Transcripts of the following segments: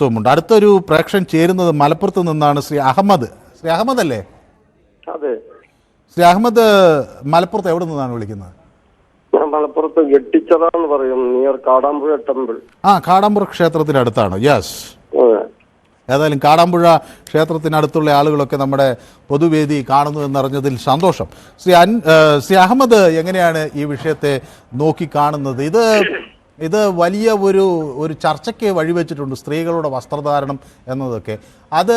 ത്വമുണ്ട്. അടുത്തൊരു പ്രേക്ഷൻ ചേരുന്നത് മലപ്പുറത്ത് നിന്നാണ് ശ്രീ അഹമ്മദ്. ശ്രീ അഹമ്മദ് അല്ലേ? അതെ. ശ്രീ അഹമ്മദ് മലപ്പുറത്ത് എവിടെ നിന്നാണ് വിളിക്കുന്നത്? ഞാൻ മലപ്പുറത്ത് പറയും. Near Kadampuzha temple. ആ കാടാമ്പുറ ക്ഷേത്രത്തിനടുത്താണ് യെസ്. ഏതായാലും കാടാമ്പുഴ ക്ഷേത്രത്തിനടുത്തുള്ള ആളുകളൊക്കെ നമ്മുടെ പൊതുവേദി കാണുന്നു എന്നറിഞ്ഞതിൽ സന്തോഷം. ശ്രീ അൻ ശ്രീ അഹമ്മദ് എങ്ങനെയാണ് ഈ വിഷയത്തെ നോക്കി കാണുന്നത്? ഇത് ഇത് വലിയ ഒരു ഒരു ചർച്ചയ്ക്ക് വഴിവെച്ചിട്ടുണ്ട് സ്ത്രീകളുടെ വസ്ത്രധാരണം എന്നതൊക്കെ. അത്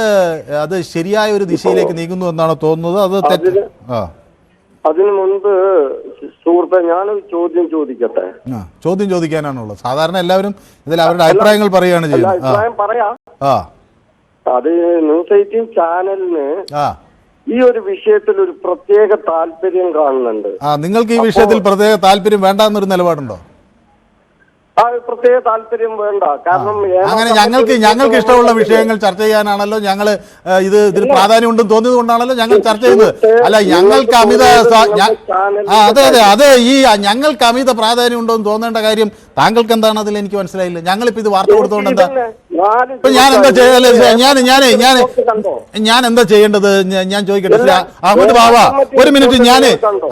അത് ശരിയായ ഒരു ദിശയിലേക്ക് നീങ്ങുന്നു എന്നാണ് തോന്നുന്നത്? അത് തെറ്റ്? ആ. അതിനു മുൻപ് സുഹൃത്തെ ഞാനൊരു ചോദ്യം ചോദിക്കട്ടെ? ചോദ്യം ചോദിക്കാനാണുള്ളത്. സാധാരണ എല്ലാവരും ഇതിൽ അവരുടെ അഭിപ്രായങ്ങൾ പറയുകയാണ് ചെയ്യുന്നത്. അഭിപ്രായം പറയാം. ആ. അത് ന്യൂസ് എയ്റ്റീൻ ചാനലിന് ഈ ഒരു വിഷയത്തിൽ ഒരു പ്രത്യേക താല്പര്യം കാണുന്നുണ്ട്. ആ നിങ്ങൾക്ക് ഈ വിഷയത്തിൽ പ്രത്യേക താല്പര്യം വേണ്ട എന്നൊരു നിലപാടുണ്ടോ? പ്രത്യേക താല്പര്യം വേണ്ട. കാരണം അങ്ങനെ ഞങ്ങൾക്ക് ഞങ്ങൾക്ക് ഇഷ്ടമുള്ള വിഷയങ്ങൾ ചർച്ച ചെയ്യാനാണല്ലോ. ഞങ്ങൾ ഇത് ഇതിന് പ്രാധാന്യമുണ്ടെന്ന് തോന്നിയത് കൊണ്ടാണല്ലോ ഞങ്ങൾ ചർച്ച ചെയ്യുന്നത്. അല്ല ഞങ്ങൾക്ക് അമിത ആ അതെ അതെ. അതെ ഈ ഞങ്ങൾക്ക് അമിത പ്രാധാന്യം ഉണ്ടോ എന്ന് തോന്നേണ്ട കാര്യം താങ്കൾക്ക് എന്താണ് അതിൽ എനിക്ക് മനസ്സിലായില്ല. ഞങ്ങളിപ്പോ ഇത് വാർത്ത കൊടുത്തോണ്ട് എന്താ ഇപ്പൊ ഞാൻ എന്താ ചെയ്യല്ലേ ഞാൻ ഞാൻ ഞാൻ ഞാൻ എന്താ ചെയ്യേണ്ടത്? ഞാൻ ചോദിക്കട്ടെ അഹമ്മദ് ബാബ ഒരു മിനിറ്റ് ഞാൻ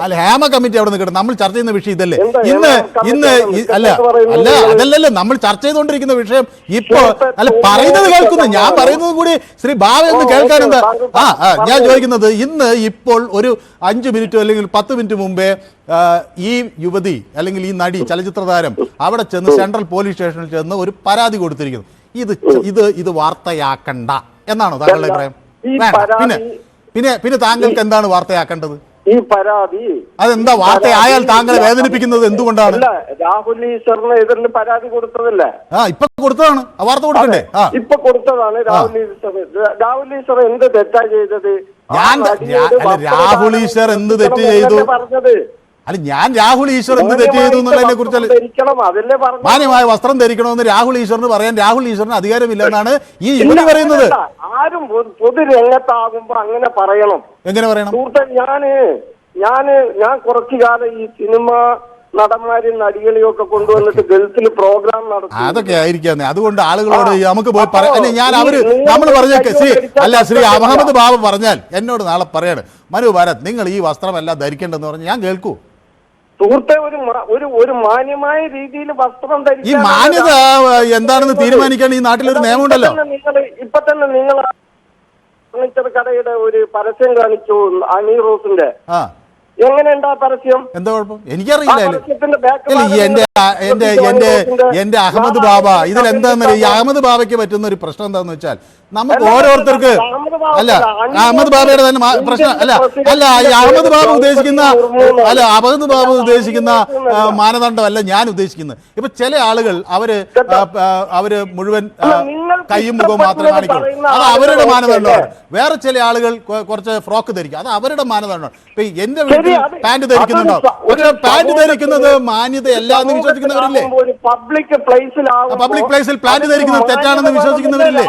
അല്ല ഹേമ കമ്മിറ്റി അവിടെ നിൽക്കട്ടെ നമ്മൾ ചർച്ച ചെയ്യുന്ന വിഷയം ഇതല്ലേ? ഇന്ന് ഇന്ന് അല്ല അല്ല അതല്ലല്ലോ. നമ്മൾ ചർച്ച ചെയ്തുകൊണ്ടിരിക്കുന്ന വിഷയം ഇപ്പൊ അല്ല പറയുന്നത് കേൾക്കുന്നു. ഞാൻ പറയുന്നത് കൂടി ശ്രീ ബാബ എന്ന് കേൾക്കാനെന്താ കേൾക്കാൻ എന്താ ആ ആ, ഞാൻ ചോദിക്കുന്നത് ഇന്ന് ഇപ്പോൾ ഒരു അഞ്ച് മിനിറ്റോ അല്ലെങ്കിൽ പത്ത് മിനിറ്റ് മുമ്പേ ഈ യുവതി അല്ലെങ്കിൽ ഈ നടി ചലച്ചിത്ര താരം അവിടെ ചെന്ന് സെൻട്രൽ പോലീസ് സ്റ്റേഷനിൽ ചെന്ന് ഒരു പരാതി കൊടുത്തിരിക്കുന്നു. ഇത് ഇത് ഇത് വാർത്തയാക്കണ്ട. എന്നാണോ താങ്കളുടെ അഭിപ്രായം? വേണ്ട. പിന്നെ പിന്നെ പിന്നെ താങ്കൾക്ക് എന്താണ് വാർത്തയാക്കേണ്ടത്? ഈ പരാതി അതെന്താ വാർത്തയായാൽ താങ്കളെ വേദനിപ്പിക്കുന്നത് എന്തുകൊണ്ടാണ്? രാഹുൽ ഈശ്വറിന് എതിരിൽ പരാതി കൊടുത്തതല്ലേ? ആ ഇപ്പൊ കൊടുത്തതാണ്. വാർത്ത കൊടുക്കണ്ടേ ഇപ്പൊ കൊടുത്തതാണ് രാഹുൽ ഈശ്വർ രാഹുൽ ഈശ്വർ എന്ത് തെറ്റാ ചെയ്തത്? ഞാൻ- രാഹുൽ ഈശ്വർ എന്ത് തെറ്റ് ചെയ്തു? പറഞ്ഞത്. അല്ല ഞാൻ രാഹുൽ ഈശ്വർ എന്ത് തെറ്റ് ചെയ്തു എന്നുള്ളതിനെ കുറിച്ച് മാന്യമായ വസ്ത്രം ധരിക്കണമെന്ന് രാഹുൽ ഈശ്വറിന് പറയാൻ രാഹുൽ ഈശ്വറിന് അധികാരമില്ലെന്നാണ് ഈ യുവതി പറയുന്നത്. ആരും പൊതുരംഗത്താകുമ്പോ അങ്ങനെ പറയണം. എങ്ങനെ പറയണം? ഞാൻ ഞാൻ ഞാൻ കുറച്ചു കാലം ഈ സിനിമ നടന്മാരെയും നടികളെയും ഒക്കെ കൊണ്ടുവന്നിട്ട് ഗൾഫിൽ പ്രോഗ്രാം നടത്തി. അതൊക്കെ ആയിരിക്കാം അതുകൊണ്ട് ആളുകളോട് നമുക്ക് പോയി പറയാം ഞാൻ അവർ നമ്മൾ പറഞ്ഞേക്കെ ശ്രീ അല്ല ശ്രീ. അഹമ്മദ് ബാബു പറഞ്ഞാൽ എന്നോട് നാളെ പറയാണ് മനു ഭാരത് നിങ്ങൾ ഈ വസ്ത്രമല്ല ധരിക്കേണ്ടെന്ന് പറഞ്ഞ് ഞാൻ കേൾക്കൂ. സുഹൃത്തെ ഒരു ഒരു ഒരു മാന്യമായ രീതിയിൽ വസ്ത്രം ഈ ധരിക്കാനാണ് മാന്യത എന്താണെന്ന് തീരുമാനിക്കാൻ ഈ നാട്ടിലൊരു നിയമമുണ്ടല്ലോ നിയമം ഉണ്ടല്ലോ നിങ്ങൾ ഇപ്പൊ തന്നെ നിങ്ങൾ ഫർണിച്ചർ കടയുടെ ഒരു പരസ്യം കാണിച്ചു അണി റോസിന്റെ എങ്ങനെയുണ്ട് ആ പരസ്യം? എന്താ കുഴപ്പം? എനിക്കറിയില്ല എന്റെ എന്റെ എന്റെ എന്റെ അഹമ്മദ് ബാബ ഇതിൽ എന്താന്ന് ഈ അഹമ്മദ് ബാബയ്ക്ക് പറ്റുന്ന ഒരു പ്രശ്നം എന്താന്ന് വെച്ചാൽ നമുക്ക് ഓരോരുത്തർക്ക് അല്ല അഹമ്മദ് ബാബയുടെ തന്നെ പ്രശ്നം അല്ല അല്ല ഈ അഹമ്മദ് ബാബ ഉദ്ദേശിക്കുന്ന അല്ല അഹമ്മദ് ബാബ ഉദ്ദേശിക്കുന്ന. മാനദണ്ഡമല്ല ഞാൻ ഉദ്ദേശിക്കുന്നത്. ഇപ്പൊ ചില ആളുകൾ അവർ അവർ മുഴുവൻ കൈയും മുഖവും മാത്രമേ ഇഷ്ടപ്പെടുന്നത് കാണിക്കുള്ളൂ. അത് അവരുടെ മാനദണ്ഡമാണ്. വേറെ ചില ആളുകൾ കുറച്ച് ഫ്രോക്ക് ധരിക്കും. അത് അവരുടെ മാനദണ്ഡമാണ്. ഇപ്പൊ എന്റെ വീട്ടിൽ പാന്റ് ധരിക്കുന്നുണ്ടോ? ഒരു പക്ഷെ പാന്റ് ധരിക്കുന്നത് മാന്യതയല്ല എന്ന് വിശ്വസിക്കുന്നവരില്ലേ? പബ്ലിക് പ്ലേസിൽ plant ധരിക്കുന്നത് തെറ്റാണെന്ന് വിശ്വസിക്കുന്നവരില്ലേ?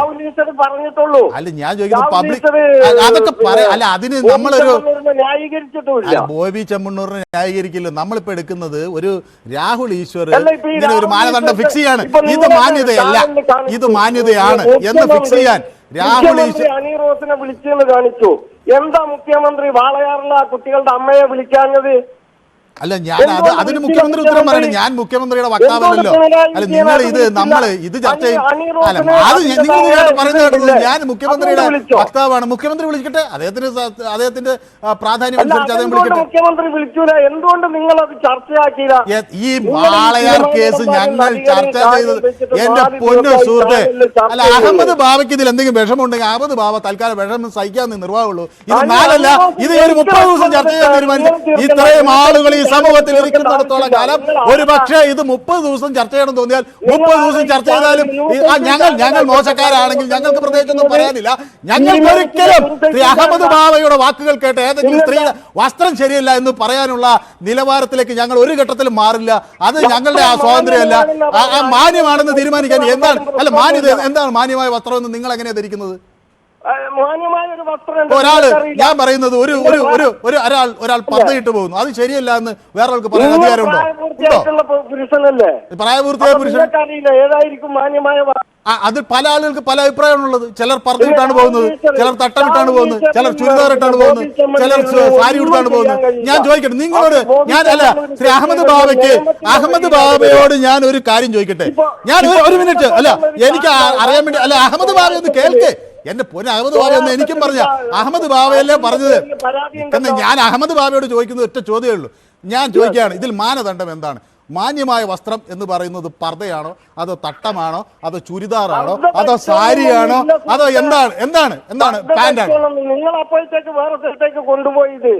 അല്ല ഞാൻ ചോദിക്കുന്നത് പബ്ലിക് അതൊക്കെ പറയാം അല്ല അതിന് നമ്മളൊരു ചെമ്മണ്ണൂരിനെ ന്യായീകരിച്ചിട്ടുമില്ല. ബോബി ചെമ്മണ്ണൂറിനെ ന്യായീകരിക്കില്ല. നമ്മളിപ്പോ എടുക്കുന്നത് ഒരു രാഹുൽ ഈശ്വർ ഇങ്ങനെ ഒരു മാനദണ്ഡം ഫിക്സ് ചെയ്യാണ്. ഇത് മാന്യതയല്ല. ഇത് മാന്യതയാണ് എന്ന് ഫിക്സ് ചെയ്യാൻ രാഹുൽ ഈശ്വർ അനി റോസിനെ വിളിച്ചെന്ന് കാണിച്ചു. എന്താ മുഖ്യമന്ത്രി വാളയാറുള്ള കുട്ടികളുടെ അമ്മയെ വിളിക്കാഞ്ഞത്? അല്ല ഞാൻ അത് അതിന് മുഖ്യമന്ത്രി ഉത്തരം പറയണം? ഞാൻ മുഖ്യമന്ത്രിയുടെ വക്താവല്ലോ അല്ല നിങ്ങൾ ഇത് നമ്മൾ നമ്മൾ ഇത് ചർച്ച ചെയ്യും അല്ല അത് നിങ്ങൾ പറയുന്നത് കേട്ടത് ഞാൻ മുഖ്യമന്ത്രിയുടെ വക്താവാണ്. മുഖ്യമന്ത്രി വിളിക്കട്ടെ. അദ്ദേഹത്തിന് അദ്ദേഹത്തിന്റെ പ്രാധാന്യം അനുസരിച്ച് അദ്ദേഹം വിളിക്കട്ടെ. മുഖ്യമന്ത്രി എന്തുകൊണ്ട് നിങ്ങൾ അത് ചർച്ചയാക്കിയില്ല ഈ മാളയാർ വാളയാർ കേസ് ഞങ്ങൾ ചർച്ച ചെയ്തത് എന്റെ പൊന്നു സുഹൃത്തെ അല്ല അഹമ്മദ് ബാബയ്ക്ക് ഇതിൽ എന്തെങ്കിലും വിഷമമുണ്ടെങ്കിൽ അഹമ്മദ് ബാബ തൽക്കാലം വിഷമം സഹിക്കാമെന്ന് നിർവാഹമുള്ളൂ. ഇത് നാലല്ല ഇത് ഒരു മുപ്പത് ദിവസം ചർച്ച ചെയ്യാൻ തീരുമാനിച്ചു. ഇത്രയും ആളുകൾ ഈ സമൂഹത്തിൽ ഇരിക്കുന്നിടത്തോളം കാലം ഒരു പക്ഷേ ഇത് മുപ്പത് ദിവസം ചർച്ച ചെയ്യണം തോന്നിയാൽ മുപ്പത് ദിവസം ചർച്ച ചെയ്താലും ഞങ്ങൾ ഞങ്ങൾ മോശക്കാരാണെങ്കിൽ ഞങ്ങൾക്ക് പ്രത്യേകിച്ചൊന്നും പറയാനില്ല. ഞങ്ങൾ ഒരിക്കലും ശ്രീ അഹമ്മദ് ബാബയുടെ വാക്കുകൾ കേട്ട് ഏതെങ്കിലും സ്ത്രീയുടെ വസ്ത്രം ശരിയല്ല എന്ന് പറയാനുള്ള നിലവാരത്തിലേക്ക് ഞങ്ങൾ ഒരു ഘട്ടത്തിലും മാറില്ല. അത് ഞങ്ങളുടെ ആ സ്വാതന്ത്ര്യമല്ല മാന്യമാണെന്ന് തീരുമാനിക്കാൻ എന്താണ്? അല്ല മാന്യത എന്താണ് മാന്യമായ വസ്ത്രം എന്ന് നിങ്ങൾ എങ്ങനെയാണ് ധരിക്കുന്നത്? ഒരാൾ. ഞാൻ പറയുന്നത് ഒരു ഒരു ഒരു ഒരു ഒരാൾ ഒരാൾ പന്തയിട്ട് പോകുന്നു. അത് ശരിയല്ല എന്ന് വേറൊരാൾക്ക് പറയാൻ നിങ്ങൾ അധികാരമുണ്ടോ? പുരുഷനല്ലേ? പ്രായപൂർത്തിയായ പുരുഷൻ ഏതായിരിക്കും മാന്യമായ അത് പല ആളുകൾക്ക് പല അഭിപ്രായമാണുള്ളത് ചിലർ പറഞ്ഞിട്ടാണ് പോകുന്നത്. ചിലർ തട്ടമിട്ടാണ് പോകുന്നത്. ചിലർ ചുരിദാറിട്ടാണ് പോകുന്നത്. ചിലർ സാരി ഉടുത്താണ് പോകുന്നത്. ഞാൻ ചോദിക്കട്ടെ നിങ്ങളോട് ഞാൻ അല്ല ശ്രീ അഹമ്മദ് ബാബയ്ക്ക് അഹമ്മദ് ബാബയോട് ഞാൻ ഒരു കാര്യം ചോദിക്കട്ടെ. ഞാൻ ഒരു- ഒരു മിനിറ്റ് അല്ല എനിക്ക് അറിയാൻ വേണ്ടി അല്ല അഹമ്മദ് ബാബ ഒന്ന് കേൾക്ക്. എന്റെ പൊന്ന അഹമ്മദ് ബാബ എന്ന് എനിക്കും പറഞ്ഞ അഹമ്മദ് ബാബയല്ലേ പറഞ്ഞത്? എന്ന് ഞാൻ അഹമ്മദ് ബാബയോട് ചോദിക്കുന്നത് ഒറ്റ ചോദ്യമേ ഉള്ളൂ. ഞാൻ ചോദിക്കുകയാണ് ഇതിൽ മാനദണ്ഡം എന്താണ്? മാന്യമായ വസ്ത്രം എന്ന് പറയുന്നത് പർദ്ദയാണോ? അതോ തട്ടമാണോ? അതോ ചുരിദാറാണോ? അതോ സാരിയാണോ? അതോ എന്താണ്? എന്താണ്? എന്താണ് പാന്റാണ് നിങ്ങൾ അപ്പോഴത്തേക്ക് വേറെ സ്ഥലത്തേക്ക് കൊണ്ടുപോയത്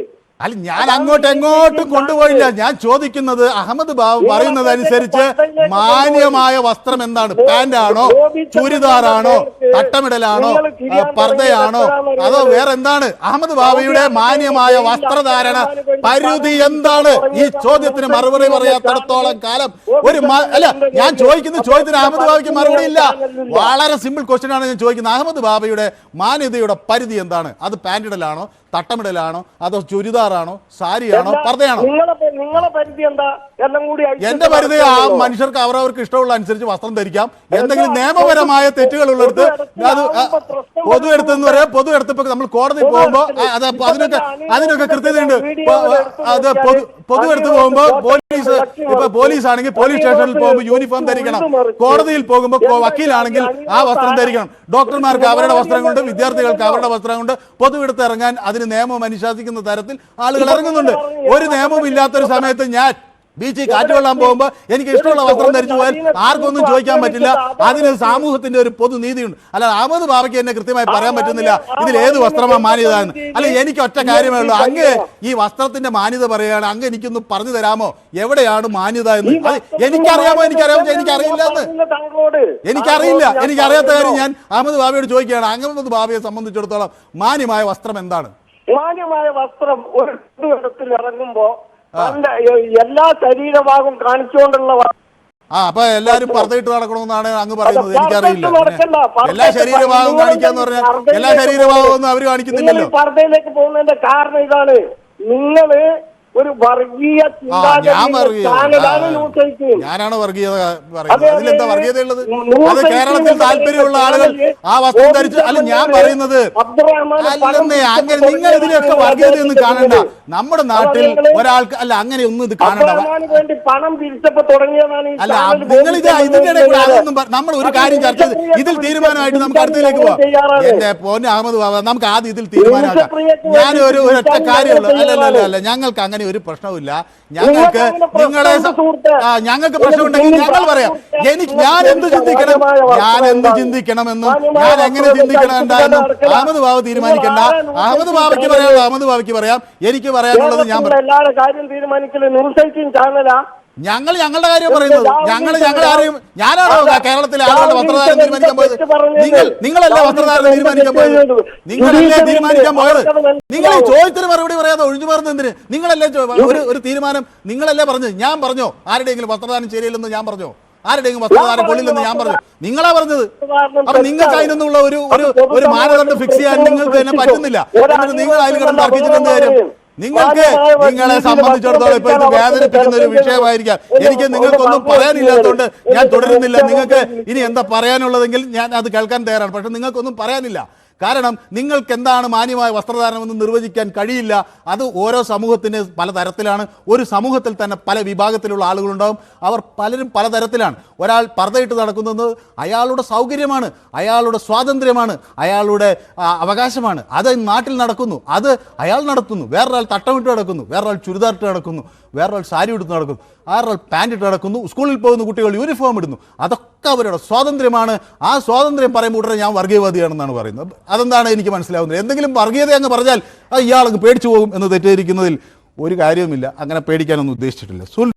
അല്ല ഞാൻ അങ്ങോട്ട് എങ്ങോട്ടും കൊണ്ടുപോയില്ല. ഞാൻ ചോദിക്കുന്നത് അഹമ്മദ് ബാബു പറയുന്നത് അനുസരിച്ച് മാന്യമായ വസ്ത്രം എന്താണ്? പാന്റാണോ? ചുരിദാറാണോ? തട്ടമിടലാണോ? പർദ്ദയാണോ? അതോ വേറെ എന്താണ് അഹമ്മദ് ബാബയുടെ മാന്യമായ വസ്ത്രധാരണ പരിധി എന്താണ്? ഈ ചോദ്യത്തിന് മറുപടി പറയാത്തടത്തോളം കാലം ഒരു അല്ല ഞാൻ ചോദിക്കുന്ന ചോദ്യത്തിന് അഹമ്മദ് ബാബയ്ക്ക് മറുപടി ഇല്ല. വളരെ സിമ്പിൾ ക്വസ്റ്റ്യൻ ആണ് ഞാൻ ചോദിക്കുന്നത്. അഹമ്മദ് ബാബയുടെ മാന്യതയുടെ പരിധി എന്താണ്? അത് പാന്റിടലാണോ? തട്ടമിടലാണോ? അതോ ചുരിദാറാണോ? സാരിയാണോ? പർദ്ദയാണോ? നിങ്ങളെ പരിധി എന്താ? എല്ലാം കൂടി അഴിച്ചിട്ട് എന്റെ പരിധി ആ മനുഷ്യർക്ക് അവരവർക്ക് ഇഷ്ടമുള്ള അനുസരിച്ച് വസ്ത്രം ധരിക്കാം. എന്തെങ്കിലും നിയമപരമായ തെറ്റുകൾ ഉള്ളിടത്ത് അത് പൊതു എടുത്തെന്ന് പറയാം. പൊതു എടുത്തപ്പോ നമ്മൾ കോടതി പോകുമ്പോ അത് അതിനൊക്കെ അതിനൊക്കെ കൃത്യതയുണ്ട്. അത് പൊതു പൊതു എടുത്ത് പോകുമ്പോ പോലീസ് ഇപ്പൊ പോലീസ് ആണെങ്കിൽ പോലീസ് സ്റ്റേഷനിൽ പോകുമ്പോൾ യൂണിഫോം ധരിക്കണം. കോടതിയിൽ പോകുമ്പോൾ വക്കീലാണെങ്കിൽ ആ വസ്ത്രം ധരിക്കണം. ഡോക്ടർമാർക്ക് അവരുടെ വസ്ത്രം കൊണ്ട് വിദ്യാർത്ഥികൾക്ക് അവരുടെ വസ്ത്രം കൊണ്ട് പൊതു എടുത്ത് ഇറങ്ങാൻ അതിന് നിയമം അനുശാസിക്കുന്ന തരത്തിൽ ആളുകൾ ഇറങ്ങുന്നുണ്ട്. ഒരു നിയമവും ഇല്ലാത്തൊരു സമയത്ത് ഞാൻ ബീച്ചിൽ കാറ്റ് പോകുമ്പോൾ പോകുമ്പോ എനിക്ക് ഇഷ്ടമുള്ള വസ്ത്രം ധരിച്ചു പോയാൽ ആർക്കൊന്നും ചോദിക്കാൻ പറ്റില്ല. അതിന് സമൂഹത്തിന്റെ ഒരു പൊതു നീതിയുണ്ട്. അല്ല അഹമ്മദ് ബാബയ്ക്ക് എന്നെ കൃത്യമായി പറയാൻ പറ്റുന്നില്ല. ഇതിൽ ഏത് വസ്ത്രമാണ് മാന്യത എന്ന് അല്ല എനിക്ക് ഒറ്റ കാര്യമേ ഉള്ളൂ. അങ്ങ് ഈ വസ്ത്രത്തിന്റെ മാന്യത പറയുകയാണ്. അങ്ങ് എനിക്കൊന്ന് പറഞ്ഞു തരാമോ? എവിടെയാണ് മാന്യത എന്ന്? അത് എനിക്കറിയാമോ? എനിക്കറിയാമോ? എനിക്കറിയില്ല എന്ന്. എനിക്കറിയില്ല. എനിക്കറിയാത്ത കാര്യം ഞാൻ അഹമ്മദ് ബാബയോട് ചോദിക്കുകയാണ്. അഹമ്മദ് ബാബയെ സംബന്ധിച്ചിടത്തോളം മാന്യമായ വസ്ത്രം എന്താണ്? മാന്യമായ വസ്ത്രം ഒരു ഇടത്തിൽ ഇറങ്ങുമ്പോ എല്ലാ ശരീരഭാഗം കാണിച്ചുകൊണ്ടുള്ള ആ അപ്പൊ എല്ലാരും പറഞ്ഞിട്ട് നടക്കണമെന്നാണ് അങ്ങ് പറയുന്നത്. എനിക്കറിയില്ല. എല്ലാ ശരീരഭാഗവും കാണിക്കാന്ന് പറഞ്ഞാൽ എല്ലാ ശരീരഭാഗവും അവർ കാണിക്കുന്നില്ലല്ലോ. പർദ്ദയിലേക്ക് പോകുന്നതിന്റെ കാരണം ഇതാണ്. നിങ്ങൾ ഒരു വർഗീയ. ഞാനാണ് വർഗീയത പറയുന്നത്. അതെ, അതിലെന്താ വർഗീയത വർഗീയതയുള്ളത്? അത് കേരളത്തിൽ താല്പര്യമുള്ള ആളുകൾ ആ വസ്ത്രം ധരിച്ച് അല്ല ഞാൻ പറയുന്നത് അല്ലെന്നേ അങ്ങനെ നിങ്ങൾ ഇതിലൊക്കെ വർഗീയതയൊന്നും കാണണ്ട. നമ്മുടെ നാട്ടിൽ ഒരാൾക്ക് അല്ല അങ്ങനെ ഒന്നും ഇത് കാണണ്ട. അല്ല നിങ്ങൾ ഇത് ഇതിന്റെ ഇടയിൽ അതൊന്നും നമ്മൾ ഒരു കാര്യം ചർച്ച ചെയ്ത് ഇതിൽ തീരുമാനമായിട്ട് നമുക്ക് അടുത്തതിലേക്ക് പോവാം. എന്റെ പോന്നെ അഹമ്മദ് ബാബ നമുക്ക് ആദ്യം ഇതിൽ തീരുമാനമാക്കാം. ഞാൻ ഒരു ഒറ്റ കാര്യമുള്ളൂ അല്ല അല്ല അല്ല ഞങ്ങൾക്ക് അങ്ങനെ ഒരു പ്രശ്നവുമില്ല. ഞങ്ങൾക്ക് നിങ്ങളെ ആ ഞങ്ങൾക്ക് പ്രശ്നമുണ്ടെങ്കിൽ ഞങ്ങൾ പറയാം. എനിക്ക് ഞാൻ എന്ത് ചിന്തിക്കണം? ഞാൻ എന്ത്? ചിന്തിക്കണമെന്നും? ഞാൻ എങ്ങനെ ചിന്തിക്കണം എന്താണെന്നും അഹമ്മദ് ബാബു തീരുമാനിക്കണ്ട. അഹമ്മദ് ബാബയ്ക്ക് പറയാനുള്ള അഹമ്മദ് ബാബയ്ക്ക് പറയാം. എനിക്ക് പറയാനുള്ളത് ഞാൻ പറയാം ഞങ്ങൾ ഞങ്ങളുടെ കാര്യം പറയുന്നത്. ഞങ്ങൾ ഞങ്ങൾ ആരെയും ഞാനാണോ കേരളത്തിലെ ആളുകളുടെ വസ്ത്രധാരണം തീരുമാനിക്കാൻ പോയത്? നിങ്ങൾ നിങ്ങളല്ലേ വസ്ത്രധാരണം തീരുമാനിക്കാൻ പോയത്? നിങ്ങളല്ലേ തീരുമാനിക്കാൻ പോയത്? നിങ്ങൾ ഈ ചോദ്യത്തിന് മറുപടി പറയാതെ ഒഴിഞ്ഞു മാറുന്നത് എന്തിന് നിങ്ങളല്ലേ ഒരു ഒരു തീരുമാനം നിങ്ങളല്ലേ പറഞ്ഞു ഞാൻ പറഞ്ഞോ? ആരുടെയെങ്കിലും വസ്ത്രധാരണം ശരിയില്ലെന്ന് ഞാൻ പറഞ്ഞോ? ആരുടെയെങ്കിലും വസ്ത്രധാരം കൊള്ളില്ലെന്ന് ഞാൻ പറഞ്ഞു? നിങ്ങളാ പറഞ്ഞത്. അപ്പൊ നിങ്ങൾക്ക് അതിനൊന്നുള്ള ഒരു ഒരു ഒരു മാനദണ്ഡം ഫിക്സ് ചെയ്യാൻ നിങ്ങൾക്ക് തന്നെ പറ്റുന്നില്ല. എന്നിട്ട് നിങ്ങൾ അതിൽ കിടന്ന് തർക്കിച്ചിട്ട് എന്ത് കാര്യം? നിങ്ങൾക്ക് നിങ്ങളെ സംബന്ധിച്ചിടത്തോളം ഇപ്പൊ ഇത് വേദനിപ്പിക്കുന്ന ഒരു വിഷയമായിരിക്കാം. എനിക്ക് നിങ്ങൾക്കൊന്നും പറയാനില്ലാത്തതുകൊണ്ട് ഞാൻ തുടരുന്നില്ല. നിങ്ങൾക്ക് ഇനി എന്താ പറയാനുള്ളതെങ്കിൽ ഞാൻ അത് കേൾക്കാൻ തയ്യാറാണ്. പക്ഷെ നിങ്ങൾക്കൊന്നും പറയാനില്ല. കാരണം നിങ്ങൾക്ക് എന്താണ് മാന്യമായ വസ്ത്രധാരണമെന്ന് നിർവചിക്കാൻ കഴിയില്ല. അത് ഓരോ സമൂഹത്തിന് പലതരത്തിലാണ് ഒരു സമൂഹത്തിൽ തന്നെ പല വിഭാഗത്തിലുള്ള ആളുകളുണ്ടാവും. അവർ പലരും പലതരത്തിലാണ് ഒരാൾ പർദ്ദയിട്ട് നടക്കുന്നത് അയാളുടെ സൗകര്യമാണ്. അയാളുടെ സ്വാതന്ത്ര്യമാണ്. അയാളുടെ അവകാശമാണ്. അത് നാട്ടിൽ നടക്കുന്നു. അത് അയാൾ നടത്തുന്നു. വേറൊരാൾ തട്ടമിട്ട് നടക്കുന്നു. വേറൊരാൾ ചുരിദാറിട്ട് നടക്കുന്നു. വേറൊരാൾ സാരി ഇട്ട് നടക്കുന്നു. വേറൊരാൾ പാന്റ് ഇട്ട് നടക്കുന്നു. സ്കൂളിൽ പോകുന്ന കുട്ടികൾ യൂണിഫോം ഇടുന്നു. അതൊക്കെ അവരുടെ സ്വാതന്ത്ര്യമാണ്. ആ സ്വാതന്ത്ര്യം പറയുമ്പോൾ ഉടനെ ഞാൻ വർഗീയവാദിയാണെന്നാണ് പറയുന്നത്. അതെന്താണ് എനിക്ക് മനസ്സിലാവുന്നത് എന്തെങ്കിലും വർഗീയത അങ്ങ് പറഞ്ഞാൽ ആ ഇയാളങ്ങ് പേടിച്ചു പോകും എന്ന് തെറ്റിദ്ധരിക്കുന്നതിൽ ഒരു കാര്യവുമില്ല. അങ്ങനെ പേടിക്കാനൊന്നും ഉദ്ദേശിച്ചിട്ടില്ല. സുൽ